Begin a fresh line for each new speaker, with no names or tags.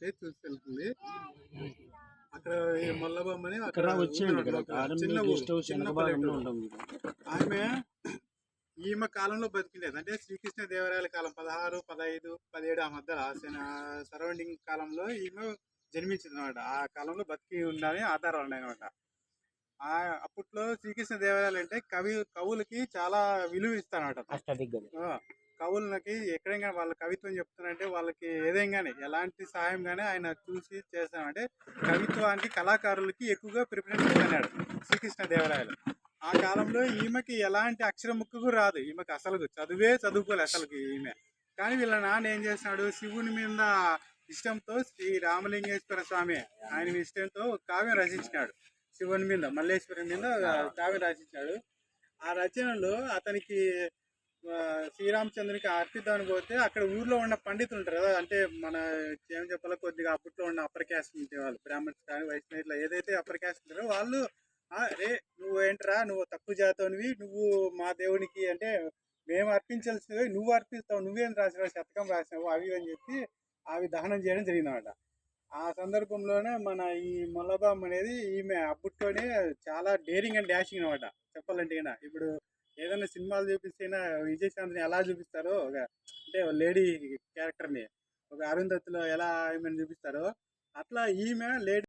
అంటే చూసి అక్కడ ఈ మొల్లబొమ్మని.
ఉంటాం
ఆమె ఈమె కాలంలో బతికిండేది. అంటే శ్రీకృష్ణ దేవరాయల కాలం పదహారు పదహైదు పదిహేడు ఆ మధ్యలో సరౌండింగ్ కాలంలో ఈమె జన్మించింది అనమాట ఆ కాలంలో బతికి ఉందని ఆధారాలు ఉన్నాయి అనమాట ఆ అప్పట్లో శ్రీకృష్ణ దేవరాయలు అంటే కవి కవులకి చాలా విలువ ఆ, కవులకి ఎక్కడైనా వాళ్ళ కవిత్వం చెప్తున్నారంటే వాళ్ళకి ఏదైనా ఎలాంటి సహాయం కానీ ఆయన చూసి చేస్తామంటే కవిత్వానికి కళాకారులకి ఎక్కువగా ప్రిఫరెన్స్ ఇస్తున్నాడు శ్రీకృష్ణ దేవరాయలు. ఆ కాలంలో ఈమెకి ఎలాంటి అక్షర రాదు. ఈమెకి అసలు చదువే చదువుకోలే అసలుకి ఈమె. కానీ వీళ్ళ నాన్న ఏం చేస్తున్నాడు శివుని మీద ఇష్టంతో శ్రీ రామలింగేశ్వర స్వామి ఆయన ఇష్టంతో కావ్యం రచించినాడు. శివుని మీద మల్లేశ్వరి మీద కావ్యం రచించాడు. ఆ రచనలో అతనికి శ్రీరామచంద్రునికి అర్పిద్దామని పోతే అక్కడ ఊర్లో ఉన్న పండితులు ఉంటారు కదా అంటే మన ఏం చెప్పాలో కొద్దిగా అప్పట్లో ఉన్న అప్పర్ క్యాస్ట్ ఉంటే వాళ్ళు బ్రాహ్మణ్స్ కానీ వైష్ణవ్ ఇట్లా ఏదైతే అప్పర్ క్యాస్ట్ ఉంటారో వాళ్ళు రే నువ్వు ఏంట్రా నువ్వు తక్కువ జాతవునివి నువ్వు మా దేవునికి అంటే మేము అర్పించాల్సినవి నువ్వు అర్పిస్తావు నువ్వేం రాసినావు శతకం రాసినావు అవి అని చెప్పి అవి దహనం చేయడం జరిగిందన్నమాట. ఆ సందర్భంలోనే మన ఈ మొల్లబామ్ అనేది ఈమె అప్పట్లోనే చాలా డేరింగ్ అండ్ డాషింగ్ అనమాట చెప్పాలంటే ఈయన ఇప్పుడు ఏదైనా సినిమాలు చూపిస్తేనా విజయశాంతిని ఎలా చూపిస్తారో ఒక అంటే లేడీ క్యారెక్టర్ని ఒక అరుంధతిలో ఎలా ఈమెను చూపిస్తారో అట్లా ఈమె లేడీ